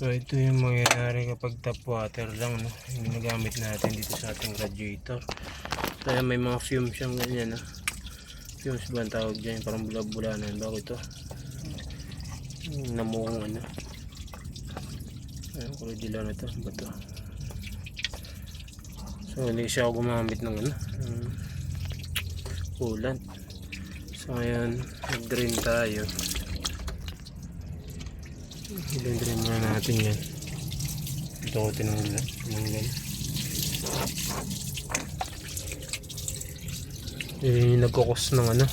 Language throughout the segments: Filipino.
So ito yung mangyayari kapag tap water lang no. Yung ginagamit natin dito sa ating radiator. Kaya may mga fumes siyang ganyan no. Fumes ba ang tawag dyan? Parang bula-bulanan. Bago ito? Namuong ano. Ayun, kulay dilaw na ito. Ba ito? So hindi siya ako gumamit ng ano. coolant. So ngayon, nag-drain tayo. I-drain muna natin yan. Ito ko tinanggal. Tinanggal. Eh, nagkukos ng ano.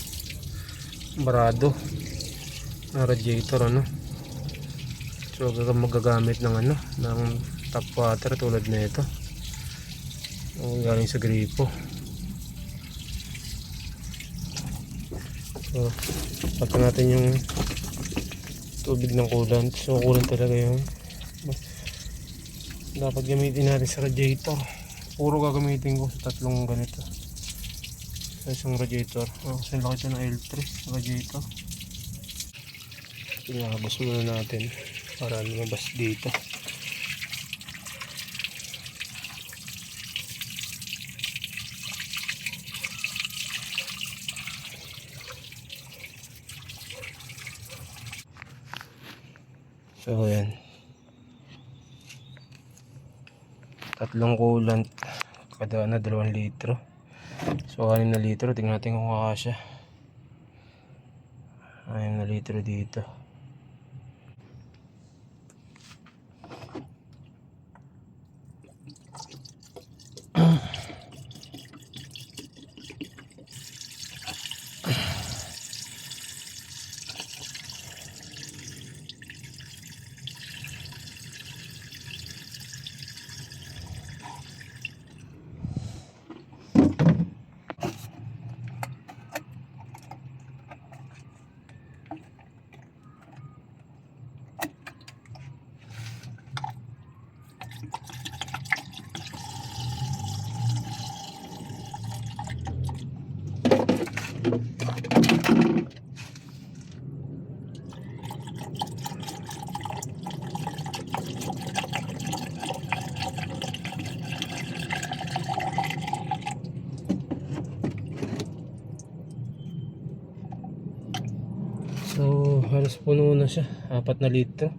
Barado. ng radiator ano. So, gag- magagamit ng ano. Ng tap water tulad na ito. O, galing sa gripo. So, pagka natin yung tubig ng coolant. So, coolant talaga yung dapat gamitin natin sa radiator. Puro gagamitin ko sa tatlong ganito. Sa isang radiator. Oh, kasi laki ito ng L3 sa radiator. Pinakabos muna natin para lumabas dito. So, yan. Tatlong coolant. Kada na, dalawang litro. So, anim na litro. Tingnan natin kung kakasya. Anim na litro dito. So, halos puno na siya. Apat na litro.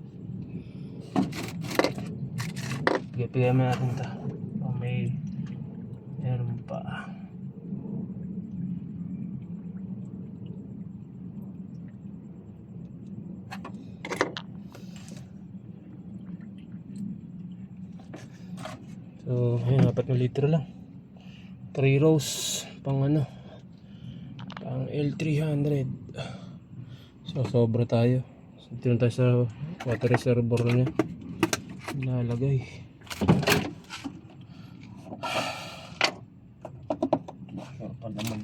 Pigay-pigay mo natin ito. Oh, may meron pa. So, ayun, apat na litro lang. 3 rows pang ano, pang L300. So, sobra tayo. So, dito tayo sa water reservoir niya. Lalagay. Sarap pa naman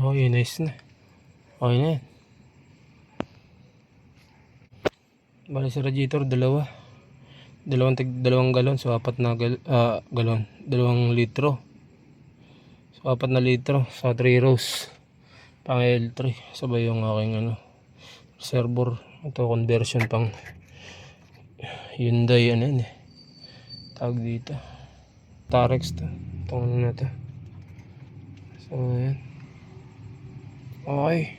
to. Reservoir. Okay, nice na. Okay na yan. Sa radiator, dalawa. Dalawang, tig, dalawang galon, so apat na gal, ah, galon. Dalawang litro. So apat na litro sa 3 rows. Pang L3. Sabay yung aking ano, server. Ito conversion pang Hyundai ano yun eh. Tawag dito. Tarex to. Itong ano na to. So, ayan. Oy.